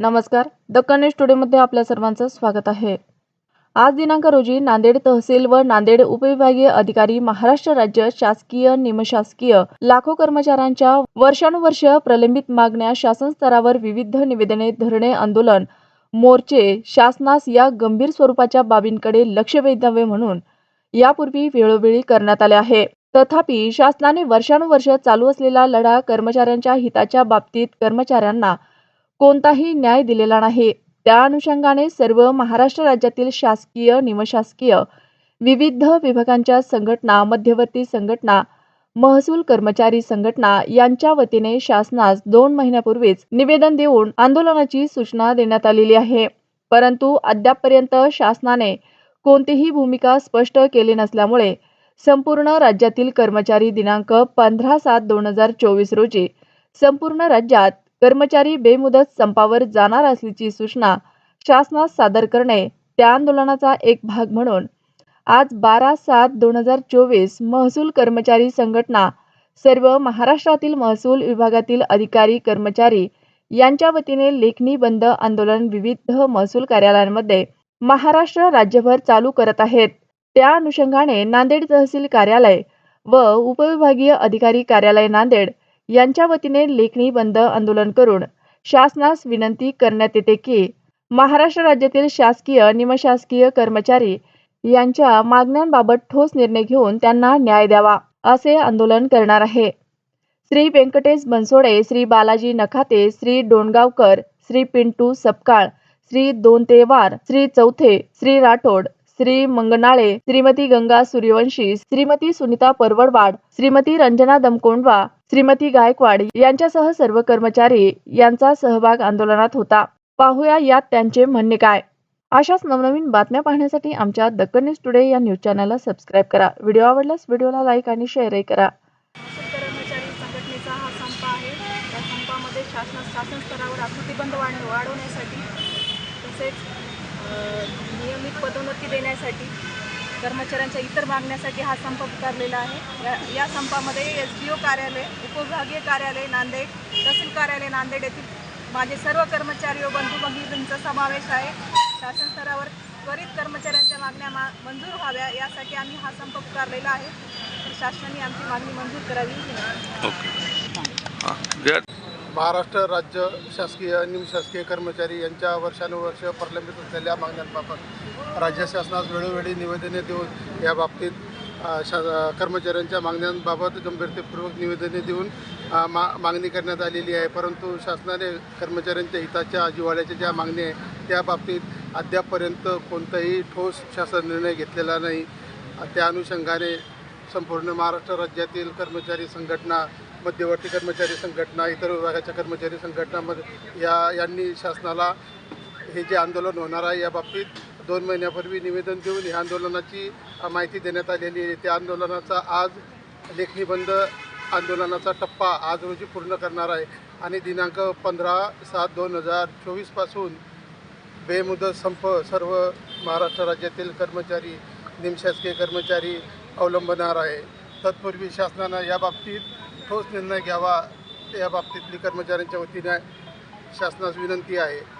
नमस्कार. The connect स्टुडिओमध्ये आपल्या सर्वांचं स्वागत आहे. आज दिनांक रोजी नांदेड तहसील व नांदेड उपविभागीय अधिकारी महाराष्ट्र राज्य शासकीय निमशासकीय लाखो कर्मचाऱ्यांच्या वर्षानुवर्ष प्रलंबित मागण्या शासन स्तरावर विविध निवेदने धरणे आंदोलन मोर्चे शासनास या गंभीर स्वरूपाच्या बाबींकडे लक्ष वेधावे म्हणून यापूर्वी वेळोवेळी करण्यात आले आहे. तथापि शासनाने वर्षानुवर्ष चालू असलेला लढा कर्मचाऱ्यांच्या हिताच्या बाबतीत कर्मचाऱ्यांना कोणताही न्याय दिलेला नाही. त्या अनुषंगाने सर्व महाराष्ट्र राज्यातील शासकीय निमशासकीय विविध विभागांच्या संघटना मध्यवर्ती संघटना महसूल कर्मचारी संघटना यांच्या वतीने शासनास दोन महिन्यापूर्वीच निवेदन देऊन आंदोलनाची सूचना देण्यात आलेली आहे. परंतु अद्यापपर्यंत शासनाने कोणतीही भूमिका स्पष्ट केली नसल्यामुळे संपूर्ण राज्यातील कर्मचारी दिनांक पंधरा सात दोन हजार चोवीस रोजी संपूर्ण राज्यात कर्मचारी बेमुदत संपावर जाणार असल्याची सूचना शासनास सादर करणे त्या आंदोलनाचा एक भाग म्हणून. आज बारा सात दोन हजार चोवीस महसूल कर्मचारी संघटना सर्व महाराष्ट्रातील महसूल विभागातील अधिकारी कर्मचारी यांच्या वतीने लेखणी बंद आंदोलन विविध महसूल कार्यालयांमध्ये महाराष्ट्र राज्यभर चालू करत आहेत. त्या अनुषंगाने नांदेड तहसील कार्यालय व उपविभागीय अधिकारी कार्यालय नांदेड यांच्या वतीने लेखणी बंद आंदोलन करून शासनास विनंती करण्यात येते की महाराष्ट्र राज्यातील शासकीय निमशासकीय कर्मचारी यांच्या मागण्यांबाबत ठोस निर्णय घेऊन त्यांना न्याय द्यावा असे आंदोलन करणार आहे. श्री व्यंकटेश बनसोडे श्री बालाजी नखाते श्री डोणगावकर श्री पिंटू सपकाळ श्री दोनतेवार श्री चौथे श्री राठोड श्री मंगनाळे श्रीमती गंगा सूर्यवंशी श्रीमती सुनीता परवडवाड श्रीमती रंजना दमकोंडवा श्रीमती गायकवाड यांच्यासह सर्व कर्मचारी यांचा सहभाग आंदोलनात होता. पाहूया यात त्यांचे म्हणणे काय? अशाच नवनवीन बातम्या पाहण्यासाठी आमच्या दक्कन न्यूज टुडे या न्यूज चॅनलला सबस्क्राईब करा. व्हिडिओ आवडल्यास व्हिडिओला लाईक आणि शेअरही करा. कर्मचारी संघटनेचा हा संप आहे. संपामध्ये शासन शासन स्तरावर वाढ वाढवण्यासाठी तसेच नियमित पदोन्नती देण्यासाठी कर्मचाऱ्यांच्या इतर मागण्यासाठी हा संप पुकारलेला आहे. या या संपामध्ये एस डी ओ कार्यालय उपविभागीय कार्यालय नांदेड तहसील कार्यालय नांदेड येथील माझे सर्व कर्मचारी व बंधू भगिनींचा समावेश आहे. शासन स्तरावर त्वरित कर्मचाऱ्यांच्या मागण्या मा मंजूर व्हाव्या यासाठी आम्ही हा संप पुकारलेला आहे. शासनाने आमची मागणी मंजूर करावी. महाराष्ट्र राज्य शासकीय निमशासकीय कर्मचारी यांच्या वर्षानुवर्ष प्रलंबित असलेल्या मागण्यांबाबत राज्य शासनास वेळोवेळी निवेदने देऊन या बाबतीत शा कर्मचाऱ्यांच्या मागण्यांबाबत गंभीरतेपूर्वक निवेदने देऊन मा मागणी करण्यात आलेली आहे. परंतु शासनाने कर्मचाऱ्यांच्या हिताच्या जिवाळ्याच्या ज्या मागण्या आहे त्या बाबतीत अद्यापपर्यंत कोणताही ठोस शासन निर्णय घेतलेला नाही. त्या अनुषंगाने संपूर्ण महाराष्ट्र राज्यातील कर्मचारी संघटना मध्यवर्ती कर्मचारी संघटना इतर विभागाच्या कर्मचारी संघटनामध्ये या यांनी शासनाला हे जे आंदोलन होणार आहे या बाबतीत दोन महिन्यापूर्वी निवेदन देऊन ह्या आंदोलनाची माहिती देण्यात आलेली आहे. त्या आंदोलनाचा आज लेखणी बंद आंदोलनाचा टप्पा आज रोजी पूर्ण करणार आहे. आणि दिनांक पंधरा सात दोन हजार चोवीसपासून बेमुदत संप सर्व महाराष्ट्र राज्यातील कर्मचारी निमशासकीय कर्मचारी अवलंबणार आहे. तत्पूर्वी शासनानं या बाबतीत ठोस निर्णय घ्यावा या बाबतीतली कर्मचाऱ्यांच्या वतीने शासनास विनंती आहे.